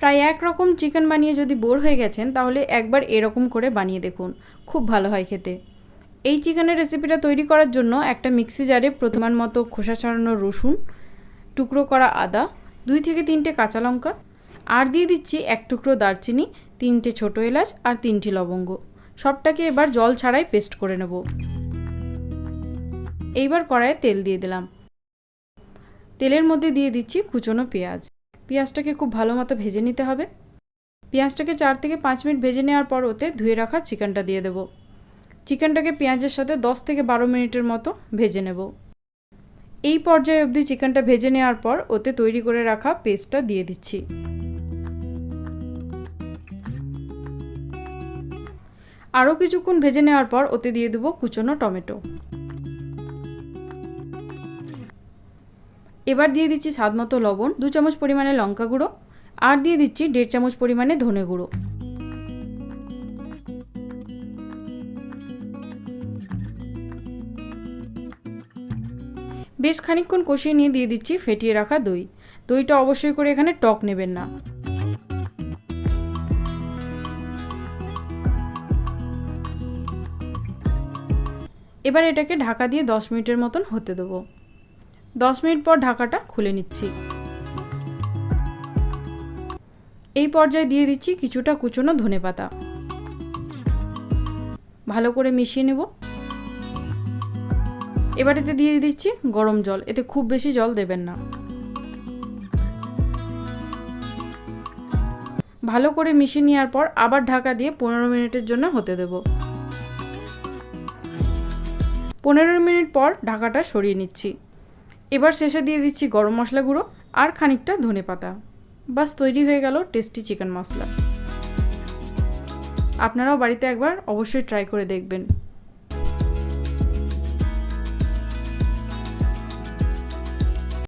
প্রায় একরকম চিকেন বানিয়ে যদি বোর হয়ে গেছেন, তাহলে একবার এরকম করে বানিয়ে দেখুন। খুব ভালো হয় খেতে। এই চিকেনের রেসিপিটা তৈরি করার জন্য একটা মিক্সি জারে প্রথমান মতো খোসা ছাড়ানো রসুন, টুকরো করা আদা, দুই থেকে তিনটে কাঁচা লঙ্কা, আর দিয়ে দিচ্ছি এক টুকরো দারচিনি, তিনটে ছোটো এলাচ, আর তিনটি লবঙ্গ। সবটাকে এবার জল ছাড়াই পেস্ট করে নেব। এইবার কড়াইয়ে তেল দিয়ে দিলাম। তেলের মধ্যে দিয়ে দিচ্ছি কুচনো পেঁয়াজ। পেঁয়াজটাকে খুব ভালো মতো ভেজে নিতে হবে। পেঁয়াজটাকে চার থেকে পাঁচ মিনিট ভেজে নেওয়ার পর ওতে ধুয়ে রাখা চিকেনটা দিয়ে দেবো। চিকেনটাকে পেঁয়াজের সাথে দশ থেকে বারো মিনিটের মতো ভেজে নেব। এই পর্যায়ে অবধি চিকেনটা ভেজে নেওয়ার পর ওতে তৈরি করে রাখা পেস্টটা দিয়ে দিচ্ছি। আরও কিছুক্ষণ ভেজে নেওয়ার পর ওতে দিয়ে দেবো কুচনো টমেটো। এবার দিয়ে দিচ্ছি স্বাদ মতো লবণ, দু চামচ পরিমাণে লঙ্কা গুঁড়ো, আর দিয়ে দিচ্ছি দেড় চামচ পরিমাণে ধনে গুঁড়ো। বেশ খানিকক্ষণ কষিয়ে নিয়ে দিয়ে দিচ্ছি ফেটিয়ে রাখা দই। দইটা অবশ্যই করে এখানে টক নেবেন না। এবার এটাকে ঢাকা দিয়ে দশ মিনিটের মতন হতে দেবো। দশ মিনিট পর ঢাকাটা খুলে নিচ্ছি। এই পর্যায়ে দিয়ে দিচ্ছি কিছুটা কুচনো ধনে পাতা। ভালো করে মিশিয়ে নেব। এবার এতে দিয়ে দিচ্ছি গরম জল। এতে খুব বেশি জল দেবেন না। ভালো করে মিশিয়ে নেওয়ার পর আবার ঢাকা দিয়ে পনেরো মিনিটের জন্য হতে দেব। পনেরো মিনিট পর ঢাকাটা সরিয়ে নিচ্ছি। এবার শেষে দিয়ে দিচ্ছি গরম মশলা গুঁড়ো আর খানিকটা ধনে পাতা। বাস তৈরি হয়ে গেল টেস্টি চিকেন মশলা। আপনারাও বাড়িতে একবার অবশ্যই ট্রাই করে দেখবেন।